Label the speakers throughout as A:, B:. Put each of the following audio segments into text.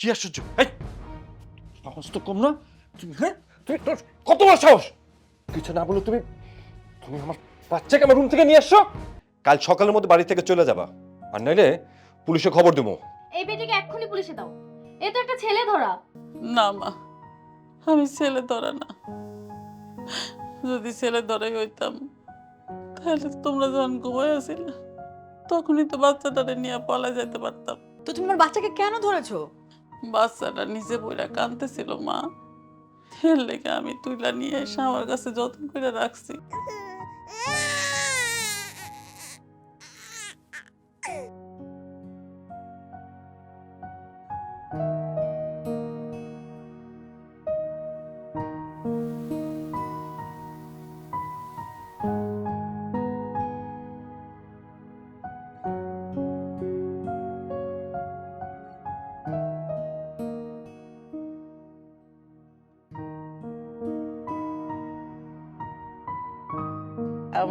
A: কি আশ্চর্য? এই সাহস তো কম না। তুমি হ্যাঁ তুমি তোর কত বড় সাহস? কিছু না বলো তুমি তুমি আমার বাচ্চাকে আমার রুম থেকে নিয়ে আসছো? কাল সকালের মধ্যে বাড়ি থেকে চলে যাবা। আর নইলে পুলিশে খবর দেবো।
B: এই বেটিকে এক্ষুনি পুলিশে দাও। এ তো একটা ছেলে ধরা।
C: না মা আমি ছেলে ধরা না। যদি ছেলে ধরে হইতাম তাহলে তোমরা যখন ঘুমাই আসিলে তখনই তো বাচ্চাটারে নিয়ে পলা যেতে পারতাম।
D: তো তুমি আমার বাচ্চাকে কেন ধরেছো?
C: বাচ্চাটা নিজে বইরা কাঁদতেছিল, মা। এর লেগে আমি তুইলা নিয়ে এসে আমার কাছে যত্ন করে রাখছি।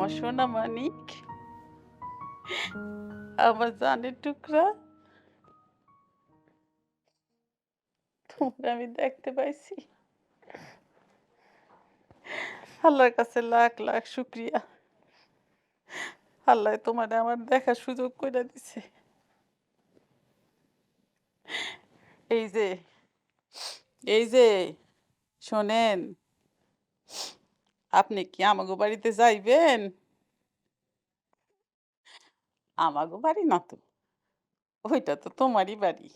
C: আমার সোনা মানিক। আমার জানের টুকরা। তোমরা আমি দেখতে পাইছি। আল্লাহর কাছে লাখ লাখ শুক্রিয়া। আল্লাহ তোমার আমার দেখার সুযোগ করে দিছে। এই যে এই যে, শোনেন। আপনি কি আমাগো বাড়িতে যাইবেন? আমাগো বাড়ি না তো। ওইটা তো তোমারই বাড়ি।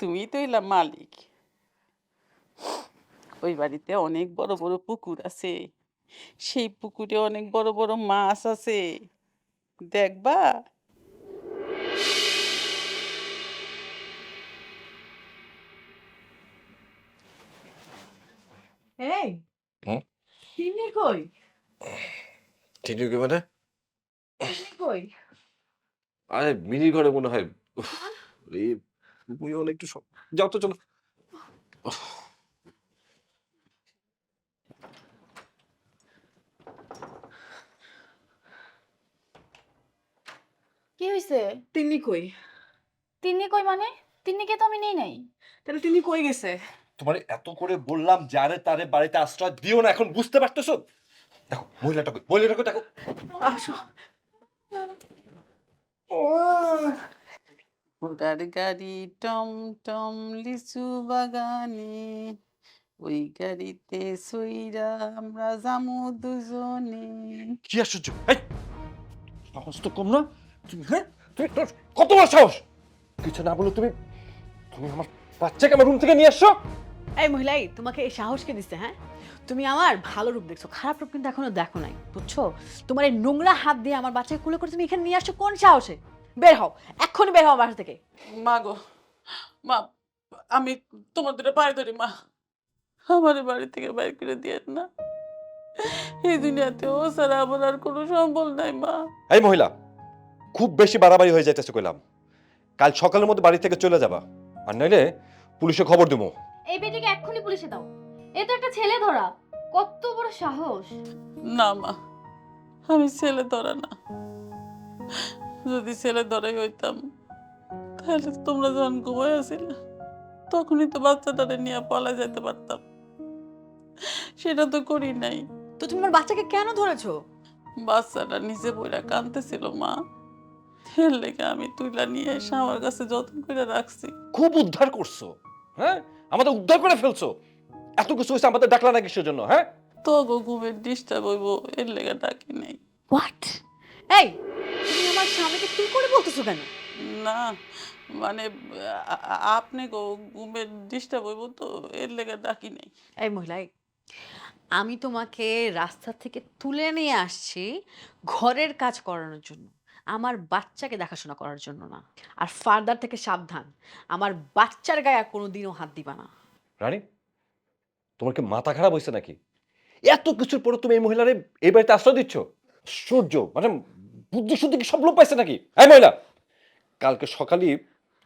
C: তুমি তো এলাম মালিক। ওই বাড়িতে অনেক বড় বড় পুকুর আছে। সেই পুকুরে অনেক বড় বড় মাছ আছে। দেখবা?
D: এই!
A: হুম?
D: তিনি কই?
A: আছে মানে?
D: তিনি কই?
A: আরে মিনির ঘরে মনে হয় উফ, এই তুমি অনেক একটু সব- যাও তো চলো।
B: কি হয়েছে
D: তিনি কই?
B: তিন্নি কই মানে? তিন্নিকে তো আমি নেই নাই।
D: তাহলে তিনি কই গেছে?
A: তোমার এত করে বললাম যারে তারে বাড়িতে আশ্রয় দিও না এখন বুঝতে পারতেছো? দেখো মহিলাটা কই? মহিলাটা কই? দেখো।
D: আসো।
C: ঘোড়ার গাড়ি টম টম লিচু বাগানে ওই গাড়িতে সইরা আমরা যামু দুজনে।
A: কি আশ্চর্য? এই! সাহস তো কম না? তুমি হ্যাঁ? তুমি তোর কত বড় সাহস! কিছু না বলো তুমি তুমি আমার বাচ্চাকে আমার রুম থেকে নিয়ে আসছো?
D: এই মহিলাই তোমাকে এই সাহস কে দিচ্ছে হ্যাঁ? তুমি আমার ভালো রূপ দেখছ খারাপ রূপ কিন্তু এখনও দেখো নাই বুঝছ? তোমার এই নোংরা হাত দিয়ে আমার বাচ্চাকে কুলে করে তুমি এখানে নিয়ে আসছো কোন সাহসে? বের হও এক্ষুনি বের হও আমার বাসা থেকে।
C: মা গো মা আমি তোমার দুটো পায়ে ধরি মা। আমার বাড়ি থেকে বাইর করে দিয়ে না। এই দুনিয়াতে ও ছাড়া আমার আর কোনো সম্বল নাই মা।
A: এই মহিলা খুব বেশি বাড়াবাড়ি হয়ে যাইতেছে কইলাম। কাল সকালের মধ্যে বাড়ি থেকে চলে যাবা আর নইলে পুলিশে খবর দেবো
B: এই বেটিকে এক্ষুনি পুলিশে দাও। এ তো একটা ছেলে ধরা। কত বড় সাহস।
C: না মা আমি ছেলে ধরা না। যদি ছেলে ধরে হইতাম তাহলে তোমরা যখন ঘুমাই আসিলে তখনই তো বাচ্চাটারে নিয়ে পলা যেতে পারতাম। সেটা তো করি নাই।
D: তো তুমি আমার বাচ্চাকে কেন ধরেছো?
C: বাচ্চাটা নিচে পড়া কাঁদতেছিল মা। এর লেগে আমি তুইলা নিয়ে এসে আমার কাছে যত্ন করে রাখছি।
A: খুব উদ্ধার করছ হ্যাঁ? আমাদের উদ্ধার করে ফেলছো। এত কিছু হয়েছে আমাদের ডাকলা না কিসের জন্য হ্যাঁ?
C: তো গো ঘুমের ডিস্টার্ব হইব এর লেগে ডাকি নেই।
D: হোয়াট এই তুমি আমার স্বামীকে তুই করে বলতেছো কেন?
C: না মানে আ- আ- আপনি গো ঘুমের ডিস্টার্ব হইব তো এর লেগে ডাকি নেই।
D: এই মহিলাই আমি তোমাকে রাস্তা থেকে তুলে নিয়ে আসছি ঘরের কাজ করানোর জন্য। আমার বাচ্চাকে দেখাশোনা করার জন্য না। আর ফার্দার থেকে সাবধান, আমার বাচ্চার গায়ে আর কোনোদিনও হাত দিবা না।
A: রানী, তোমার কি মাথা খারাপ হয়েছে নাকি? এত কিছুর পরে তুমি এই মহিলারে এই বাড়িতে আশ্রয় দিচ্ছ? সূর্য মানে বুদ্ধি শুদ্ধি কি সব লোক পাইছে নাকি? এই মহিলা! কালকে সকালই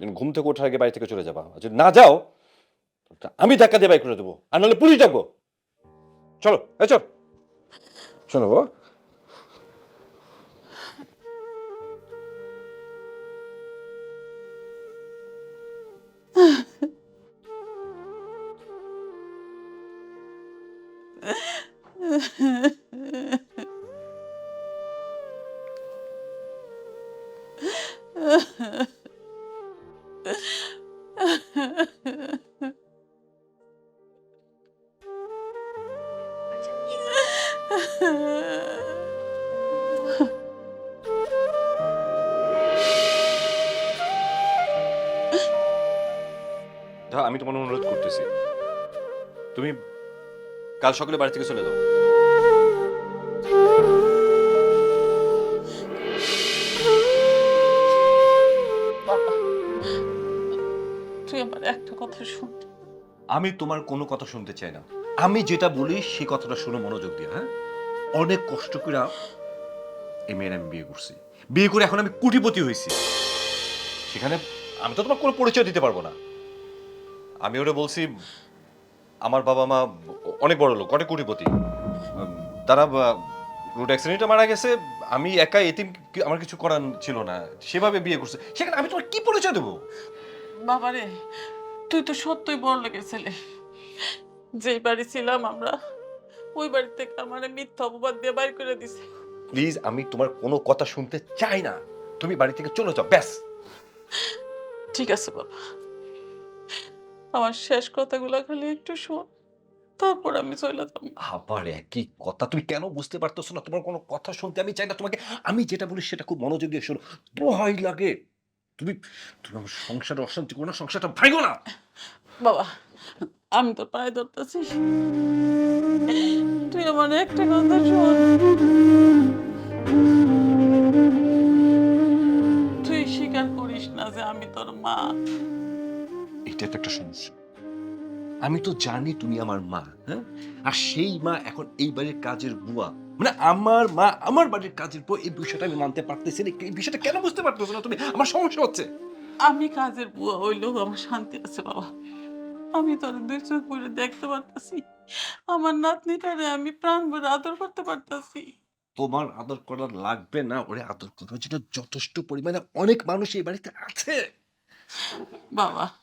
A: ঘুম থেকে ওঠার আগে বাড়ি থেকে চলে যাবা। যদি না যাও আমি ধাক্কা দিয়ে বাই করে দেবো। আর নাহলে পুলিশ ডাকবো। চলো, এই চল। শোনো Ugh. অনুরোধ করতেছি। তুমি কাল সকালে বাড়ি থেকে চলে যাও।
C: তুই আমার একটা কথা শুন।
A: আমি তোমার কোনো কথা শুনতে চাই না। আমি যেটা বলি সেই কথাটা শুনে মনোযোগ দিয়ে হ্যাঁ? অনেক কষ্ট করে এই মেয়ের আমি বিয়ে করছি। বিয়ে করে এখন আমি কুটিপতি হয়েছি। সেখানে আমি তো তোমার কোনো পরিচয় দিতে পারব না। আমি ওরা বলছি আমার বাবা মা অনেক বড় লোক অনেক কুটিপতি। তারা রোড অ্যাক্সিডেন্টে মারা গেছে আমি একা এতিম আমার কিছু করার ছিল না। সেভাবে বিয়ে করছে। সেখানে আমি তোমার কি পরিচয় দেবো?
C: বাবারে তুই তো সত্যই বড় লেগে ছেলে। যেই বাড়ি ছিলাম আমরা ওই বাড়ি থেকে আমার মিথ্যা অপবাদ দিয়ে বাইর করে দিছে।
A: প্লিজ আমি তোমার কোনো কথা শুনতে চাই না। তুমি বাড়ি থেকে চলে যাও ব্যাস।
C: ঠিক আছে বাবা। আমার শেষ কথাগুলো খালি একটু শোন। তারপর আমি চলে যাব।
A: আবার একই কথা? তুমি কেন বুঝতে পারতেছো না? তোমার কোনো কথা শুনতে আমি চাই না। তোমাকে আমি যেটা বলি সেটা খুব মনোযোগ দিয়ে শোনো। দোহাই লাগে। তুমি তুমি আমার সংসারে অশান্তি করো না সংসারটা ভাইগো না।
C: বাবা আমি তো পায়ে ধরতেছি। তুই আমার একটা কথা শোন। তুই স্বীকার করিস না যে আমি তোর মা।
A: এটা একটা সমস্যা। আমি তো জানি তুমি আমার মা হ্যাঁ? আর সেই মা এখন এই বাড়ির কাজের বুয়া। মানে আমার মা আমার বাড়ির কাজের বুয়া এই বিষয়টা আমি মানতে পারতেছি না। এই বিষয়টা কেন বুঝতে পারতেছো না তুমি? আমার সমস্যা হচ্ছে।
C: আমি কাজের বুয়া হইলেও আমার শান্তি আছে বাবা। আমি তোর দুই চোখ পরে দেখতে পারতাছি। আমার নাতনিটারে আমি প্রাণ ভরে আদর করতে পারতাছি।
A: তোমার আদর করা লাগবে না ওরে আদর করার জন্য যথেষ্ট পরিমাণে অনেক মানুষ এই বাড়িতে আছে।
C: বাবা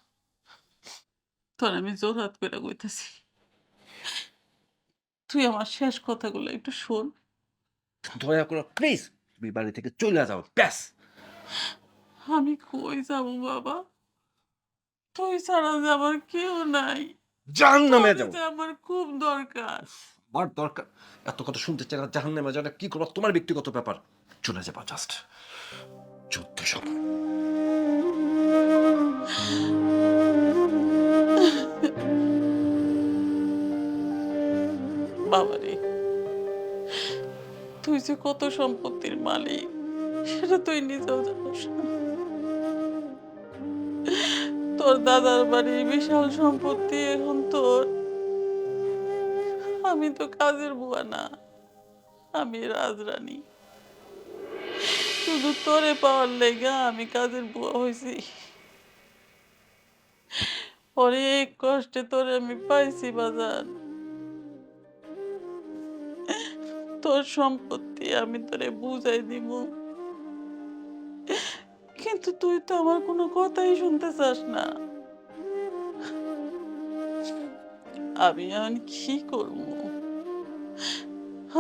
C: তোর আমি জোর হাত করে কইতাছি। তুই আমার শেষ কথাগুলো একটু শোন।
A: দয়া করে প্লিজ তুমি বাড়ি থেকে চলে যাও ব্যাস।
C: আমি কই যাব বাবা? তুই ছাড়া যে আমার কেউ নাই।
A: জান নামে যাও
C: আমার খুব দরকার।
A: আমার দরকার? এত কথা শুনতে চাই না জাহান নামে যাও কি করব? তোমার ব্যক্তিগত ব্যাপার। চলে যাবা জাস্ট যুদ্ধ সময়
C: বাবারে। তুই যে কত সম্পত্তির মালিক, সেটা তুই নিজেও জানিস তোর দাদার বাড়ি বিশাল সম্পত্তি এখন তোর। আমি তো কাজের বুয়া না, আমি রাজরানী। শুধু তোরে পাওয়ার লেগা আমি কাজের বুয়া হয়েছি। অনেক কষ্টে তোরে আমি পাইছি বাজার। তোর সম্পত্তি, আমি তোরে বুঝাই দিব। কিন্তু তুই তো আমার কোনো কথাই শুনতে চাস না। আমি এখন কি করব?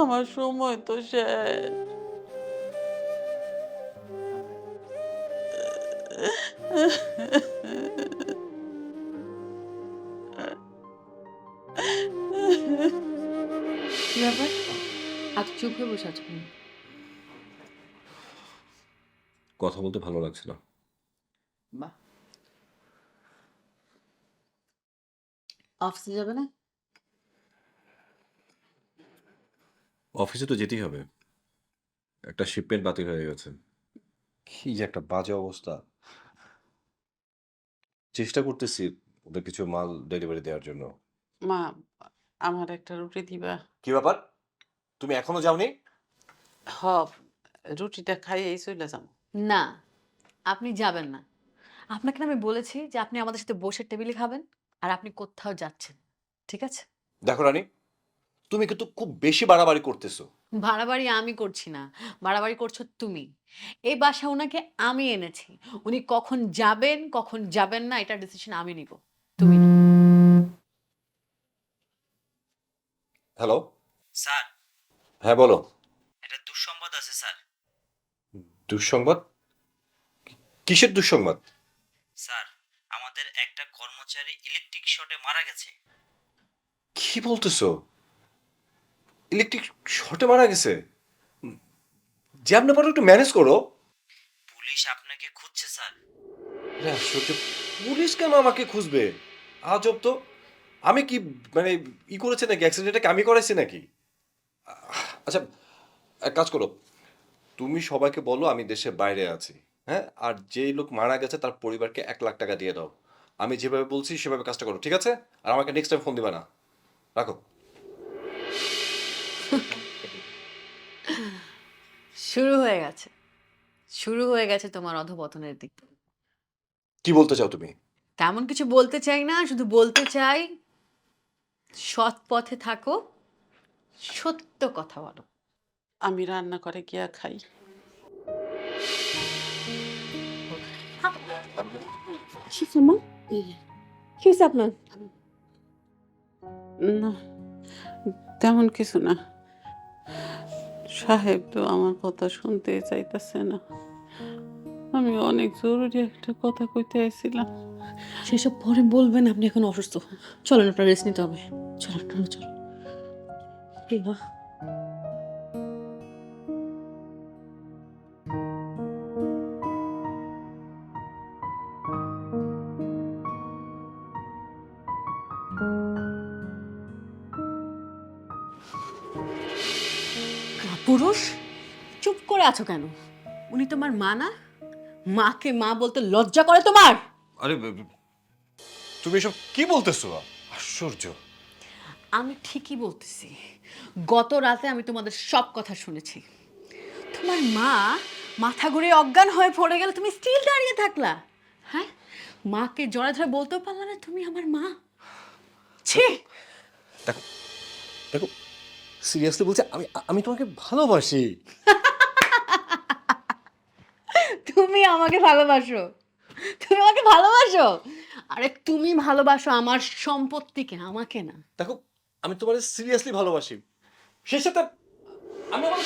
C: আমার সময় তো শেষ।
D: ব্যাপার? এত চুপ হয়ে বসে আছো কেন?
A: কথা বলতে ভালো লাগছে না।
D: বাহ। অফিসে যাবে না?
A: অফিসে তো যেতেই হবে। একটা শিপমেন্ট বাতিল হয়ে গেছে। কি যে একটা বাজে অবস্থা। চেষ্টা করতেছি ওদের কিছু মাল ডেলিভারি দেওয়ার জন্য।
C: মা আমার একটা রুটি দিবা।
A: কি ব্যাপার? তুমি এখনও যাওনি?
C: হ রুটিটা খাইয়েই চলে যাব
D: না আপনি যাবেন না। আপনাকে না আমি বলেছি যে আপনি আমাদের সাথে বসে টেবিলে খাবেন আর আপনি কোথাও যাচ্ছেন ঠিক আছে?
A: দেখো রানী তুমি কিন্তু খুব বেশি বাড়াবাড়ি করতেছো।
D: বাড়াবাড়ি আমি করছি না বাড়াবাড়ি করছ তুমি। এই বাসা ওনাকে আমি এনেছি। উনি কখন যাবেন কখন যাবেন না এটা ডিসিশন আমি নিব। তুমি
A: হ্যালো
E: স্যার
A: হ্যাঁ বলো।
E: এটা দুঃসংবাদ আছে স্যার।
A: দুঃসংবাদ? কিসের দুঃসংবাদ?
E: স্যার আমাদের একটা কর্মচারী ইলেকট্রিক শর্টে মারা গেছে।
A: কি বলতেছো? ইলেকট্রিক শর্টে মারা গেছে? যে আপনি পারো একটু ম্যানেজ করো।
E: পুলিশ আপনাকে খুঁজছে স্যার।
A: আশ্চর্য, পুলিশ কেন আমাকে খুঁজবে? আজব তো। আমি কি মানে ই করেছে নাকি? অ্যাক্সিডেন্টটা আমি করাইছি নাকি? আচ্ছা এক কাজ করো। তুমি সবাইকে বলো আমি দেশের বাইরে আছি হ্যাঁ? আর যেই লোক মারা গেছে তার পরিবারকে এক লাখ টাকা দিয়ে দাও। আমি যেভাবে বলছি সেভাবে কাজটা করো ঠিক আছে? আর আমাকে নেক্সট টাইম ফোন দিবা না। রাখো।
D: শুরু হয়ে গেছে। শুরু হয়ে গেছে তোমার অধপতনের দিক।
A: কি বলতে চাও তুমি?
D: তেমন কিছু বলতে চাই না শুধু বলতে চাই সৎ পথে থাকো। সত্য কথা বলো।
C: আমি রান্না করে গিয়া খাই।
D: কি হয়েছে আপনার?
C: না তেমন কিছু না। সাহেব তো আমার কথা শুনতেই চাইতেছে না। আমি অনেক জরুরি একটা কথা কইতে আইছিলাম।
D: সেসব পরে বলবেন আপনি এখন অসুস্থ। চলেন আপনার রেস্ট নিতে হবে। চলো চলো চলো পুরুষ চুপ করে আছো কেন? উনি তোমার মা না? মাকে মা বলতে লজ্জা করে তোমার?
A: আরে তুমি এসব কি বলতেছো? আশ্চর্য।
D: আমি ঠিকই বলতেছি। গত রাতে আমি তোমাদের সব কথা শুনেছি। তোমার মা মাথা ঘুরে অজ্ঞান হয়ে পড়ে গেল তুমি স্টিল দাঁড়িয়ে থাকলা। হ্যাঁ? মাকে জড়া ধরে বলতেও পারলা না তুমি আমার মা। ছি!
A: দেখো দেখো সিরিয়াসলি বলছি আমি আমি তোমাকে ভালোবাসি।
D: তুমি আমাকে ভালোবাসো। তুমি আমাকে ভালোবাসো? আরে তুমি ভালোবাসো আমার সম্পত্তিকে আমাকে না।
A: দেখো আমি তোমার সিরিয়াসলি ভালোবাসি। সেই সাথে আমি আমার